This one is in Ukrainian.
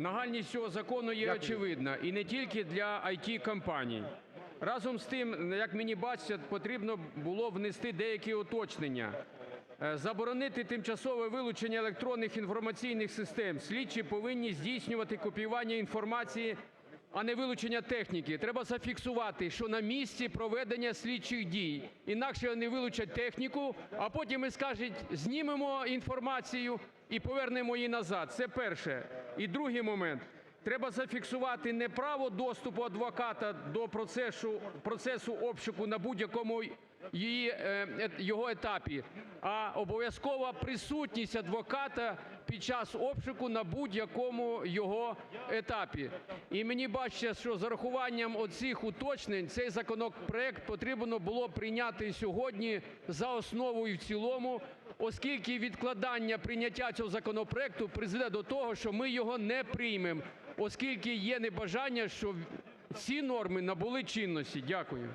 Нагальність цього закону є очевидна і не тільки для ІТ-компаній. Разом з тим, як мені бачиться, потрібно було внести деякі уточнення. Е, Заборонити тимчасове вилучення електронних інформаційних систем. Слідчі повинні здійснювати копіювання інформації, а не вилучення техніки. Треба зафіксувати, що на місці проведення слідчих дій. Інакше вони вилучать техніку, а потім і скажуть: знімемо інформацію і повернемо її назад. Це перше. І другий момент. Треба зафіксувати не право доступу адвоката до процесу, процесу обшуку на будь-якому її, е, е, його етапі, а обов'язкова присутність адвоката під час обшуку на будь-якому його етапі. І мені бачиться, що з урахуванням оцих уточнень цей законопроект потрібно було прийняти сьогодні за основу і в цілому, оскільки відкладання прийняття цього законопроекту призведе до того, що ми його не приймемо, оскільки є небажання, щоб ці норми набули чинності. Дякую.